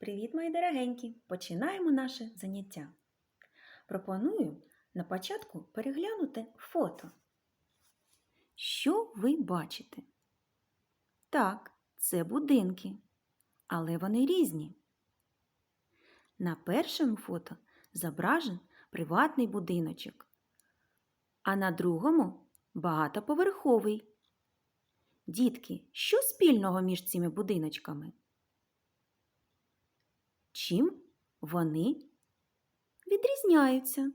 Привіт, мої дорогенькі! Починаємо наше заняття. Пропоную на початку переглянути фото. Що ви бачите? Так, це будинки, але вони різні. На першому фото зображен приватний будиночок, а на другому багатоповерховий. Дітки, що спільного між цими будиночками? Чим вони відрізняються?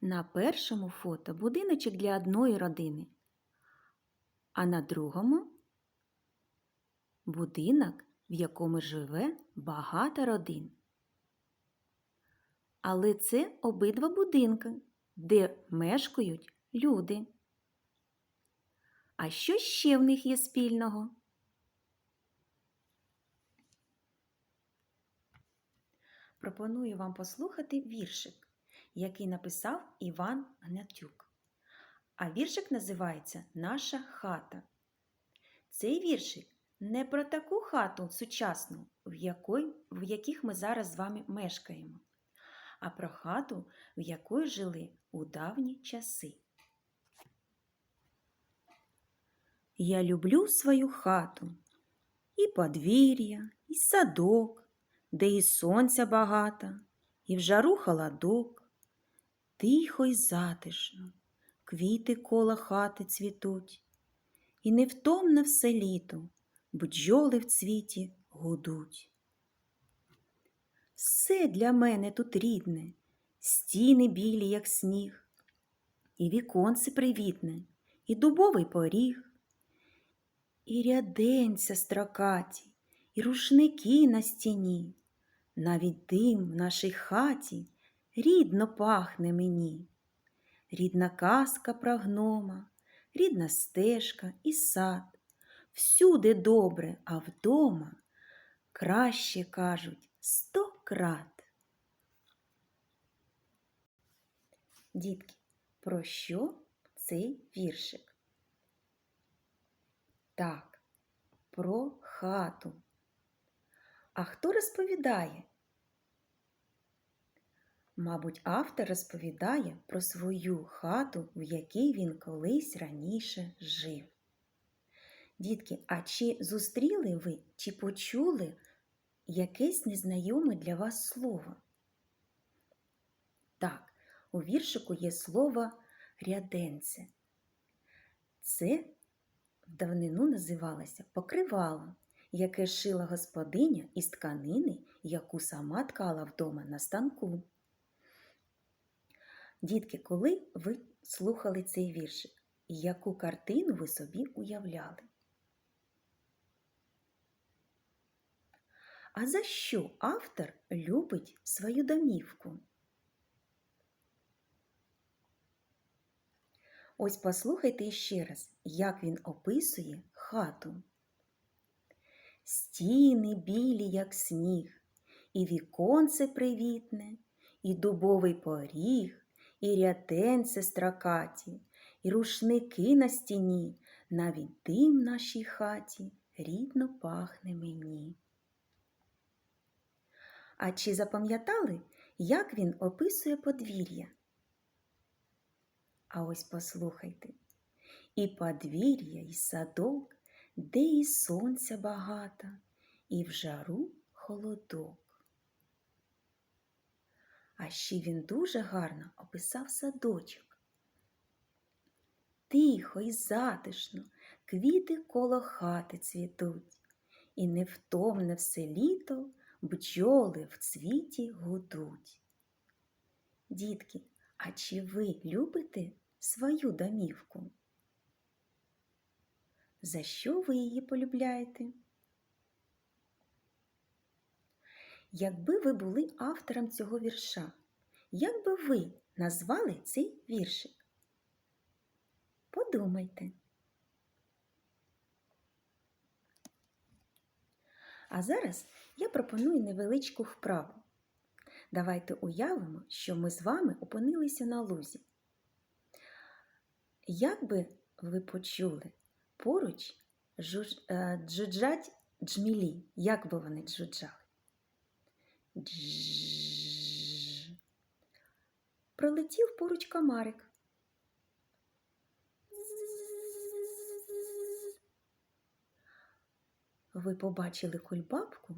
На першому фото будиночок для одної родини, а на другому будинок, в якому живе багато родин. Але це обидва будинки, де мешкають люди. А що ще в них є спільного? Пропоную вам послухати віршик, який написав Іван Гнатюк. А віршик називається Наша хата. Цей віршик не про таку хату сучасну, в, якої, в яких ми зараз з вами мешкаємо, а про хату, в якої жили у давні часи. Я люблю свою хату, і подвір'я, і садок, де і сонця багато, і в жару холодок. Тихо й затишно, квіти коло хати цвітуть, і невтомне все літо бджоли в цвіті гудуть. Все для мене тут рідне, стіни білі, як сніг, і віконце привітне, і дубовий поріг, і ряденця строкаті, і рушники на стіні, навіть дим в нашій хаті рідно пахне мені. Рідна казка про гнома, рідна стежка і сад. Всюди добре, а вдома краще кажуть сто крат. Дітки, про що цей віршик? Так, про хату. А хто розповідає? Мабуть, автор розповідає про свою хату, в якій він колись раніше жив. Дітки, а чи зустріли ви, чи почули якесь незнайоме для вас слово? Так, у віршику є слово ряденце. Це в давнину називалося покривало, яке шила господиня із тканини, яку сама ткала вдома на станку. Дітки, коли ви слухали цей віршик, яку картину ви собі уявляли? А за що автор любить свою домівку? Ось послухайте ще раз, як він описує хату. Стіни білі, як сніг, і віконце привітне, і дубовий поріг, і рятенце строкаті, і рушники на стіні, навіть дим в нашій хаті рідно пахне мені. А чи запам'ятали, як він описує подвір'я? А ось послухайте. І подвір'я, і садок, де і сонця багато, і в жару холодок. А ще він дуже гарно описав садочок. Тихо і затишно квіти коло хати цвітуть, і невтомне все літо бджоли в цвіті гудуть. Дітки, а чи ви любите свою домівку? За що ви її полюбляєте? Якби ви були автором цього вірша, як би ви назвали цей віршик? Подумайте. А зараз я пропоную невеличку вправу. Давайте уявимо, що ми з вами опинилися на лузі. Як би ви почули, поруч е, джуджать джмілі, як би вони джуджали? Дж. Пролетів поруч комарик. Ви побачили кульбабку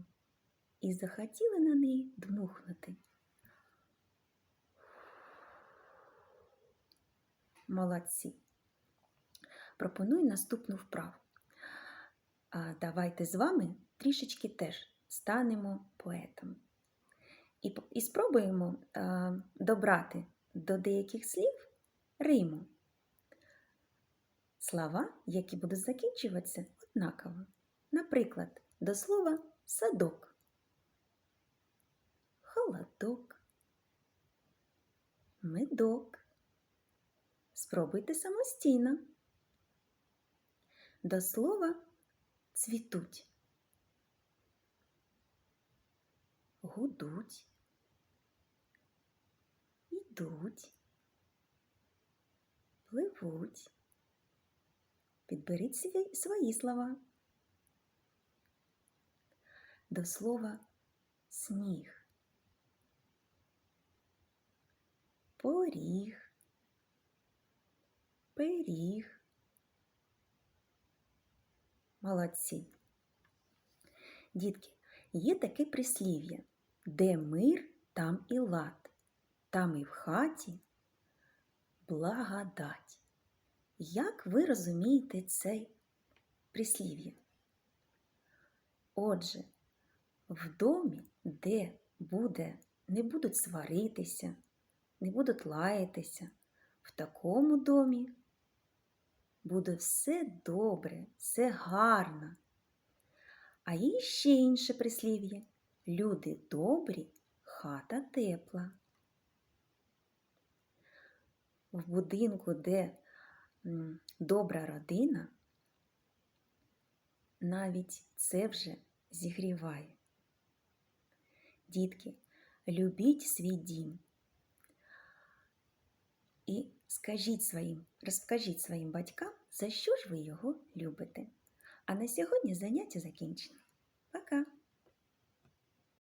і захотіли на неї дмухнути. Молодці. Пропоную наступну вправу. А давайте з вами трішечки теж станемо поетом. І, і спробуємо а, добрати до деяких слів риму. Слова, які будуть закінчуватися однаково. Наприклад, до слова садок, холодок, медок. Спробуйте самостійно. До слова цвітуть, гудуть, ідуть, пливуть. Підберіть свої, слова. До слова сніг, поріг, пиріг. Молодці. Дітки, є таке прислів'я, де мир, там і лад, там і в хаті благодать. Як ви розумієте це прислів'я? Отже, в домі, де буде, не будуть сваритися, не будуть лаятися, в такому домі буде все добре, все гарно. А є ще інше прислів'я. Люди добрі, хата тепла. В будинку, де добра родина, навіть це вже зігріває. Дітки, любіть свій дім. І скажіть своїм, розкажіть своїм батькам, за що ж ви його любите. А на сьогодні заняття закінчено. Пока!